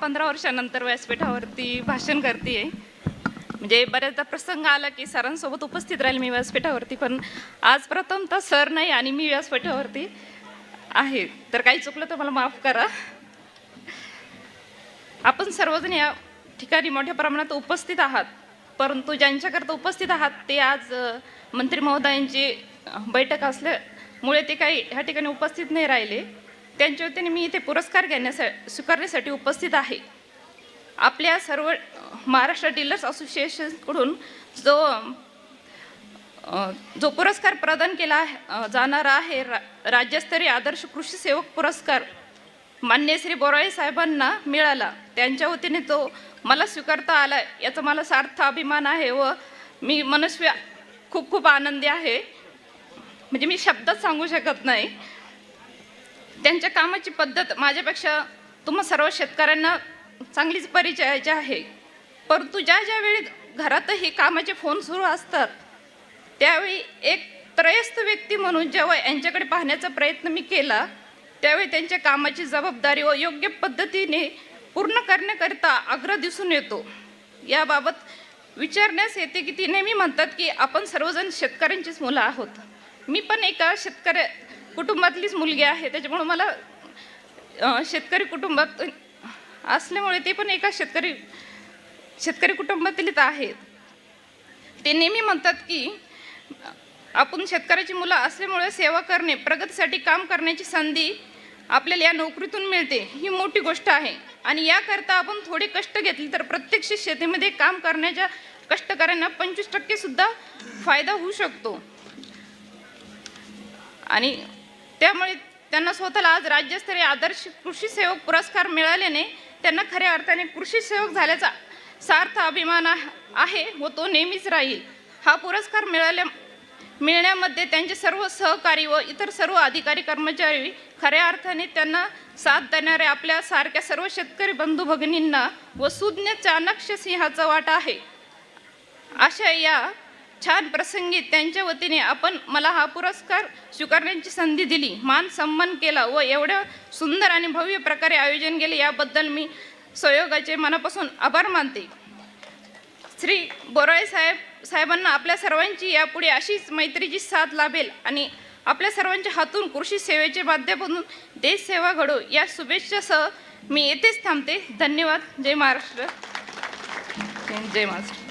पंधरा वर्षानंतर व्यासपीठावरती भाषण करते म्हणजे बऱ्याचदा प्रसंग आला की सरांसोबत उपस्थित राहील मी व्यासपीठावरती पण आज प्रथमतः सर नाही आणि मी व्यासपीठावरती आहे. तर काही चुकलं तर मला माफ करा. आपण सर्वजण या ठिकाणी मोठ्या प्रमाणात उपस्थित आहात परंतु ज्यांच्याकरता उपस्थित आहात ते आज मंत्री महोदयांची बैठक असल्यामुळे ते काही ह्या ठिकाणी उपस्थित नाही राहिले. त्यांच्या वतीने मी इथे पुरस्कार घेण्यासा स्वीकारण्यासाठी उपस्थित आहे. आपल्या सर्व महाराष्ट्र डीलर्स असोसिएशनकडून जो जो पुरस्कार प्रदान केला जाणारा आहे रा राज्यस्तरीय आदर्श कृषी सेवक पुरस्कार मान्य श्री बोराळे साहेबांना मिळाला. त्यांच्या वतीने तो मला स्वीकारता आला. याचा मला सार्थ अभिमान आहे व मी मनस्वी खूप खूप आनंदी आहे. म्हणजे मी शब्दात सांगू शकत नाही. त्यांच्या कामाची पद्धत माझ्यापेक्षा तुम्हा सर्व शेतकऱ्यांना चांगलीच परिचयाची आहे. परंतु ज्या ज्या वेळी घरातही कामाचे फोन सुरू असतात त्यावेळी एक त्रयस्थ व्यक्ती म्हणून जेव्हा यांच्याकडे पाहण्याचा प्रयत्न मी केला त्यावेळी त्यांच्या कामाची जबाबदारी व योग्य पद्धतीने पूर्ण करण्याकरिता आग्रह दिसून येतो. याबाबत विचारण्यास येते की ती नेहमी म्हणतात की आपण सर्वजण शेतकऱ्यांचीच मुलं आहोत. मी पण एका शेतकऱ्या कुटुंबातलीच मुलगी आहे त्याच्यामुळं मला शेतकरी कुटुंबात असल्यामुळे ते पण एका शेतकरी शेतकरी कुटुंबातीलच आहेत. ते नेहमी म्हणतात की आपण शेतकऱ्याची मुलं असल्यामुळे सेवा करणे प्रगतीसाठी काम करण्याची संधी आपल्याला या नोकरीतून मिळते ही मोठी गोष्ट आहे. आणि याकरता आपण थोडे कष्ट घेतले तर प्रत्यक्ष शेतीमध्ये काम करण्याच्या कष्टकऱ्यांना पंचवीस टक्केसुद्धा फायदा होऊ शकतो. आणि त्यामुळे त्यांना स्वतःला आज राज्यस्तरीय आदर्श कृषी सेवक पुरस्कार मिळाल्याने त्यांना खऱ्या अर्थाने कृषी सेवक झाल्याचा सार्थ अभिमान आहे- व तो नेहमीच राहील. हा पुरस्कार मिळाल्या मिळण्यामध्ये त्यांचे सर्व सहकारी व इतर सर्व अधिकारी कर्मचारी खऱ्या अर्थाने त्यांना साथ देणाऱ्या आपल्या सारख्या सर्व शेतकरी बंधू भगिनींना व सुज्ञ चाणक्य सिंहाचा वाटा आहे. अशा या छान प्रसंगी त्यांच्या वतीने आपण मला हा पुरस्कार स्वीकारण्याची संधी दिली. मान सन्मान केला व एवढ्या सुंदर आणि भव्य प्रकारे आयोजन केले याबद्दल मी सहयोगाचे मनापासून आभार मानते. श्री बोराळे साहेब साहेबांना आपल्या सर्वांची यापुढे अशीच मैत्रीची साथ लाभेल आणि आपल्या सर्वांच्या हातून कृषी सेवेच्या माध्यमातून देश सेवा घडो या शुभेच्छासह मी येथेच थांबते. धन्यवाद. जय महाराष्ट्र. जय महाराष्ट्र.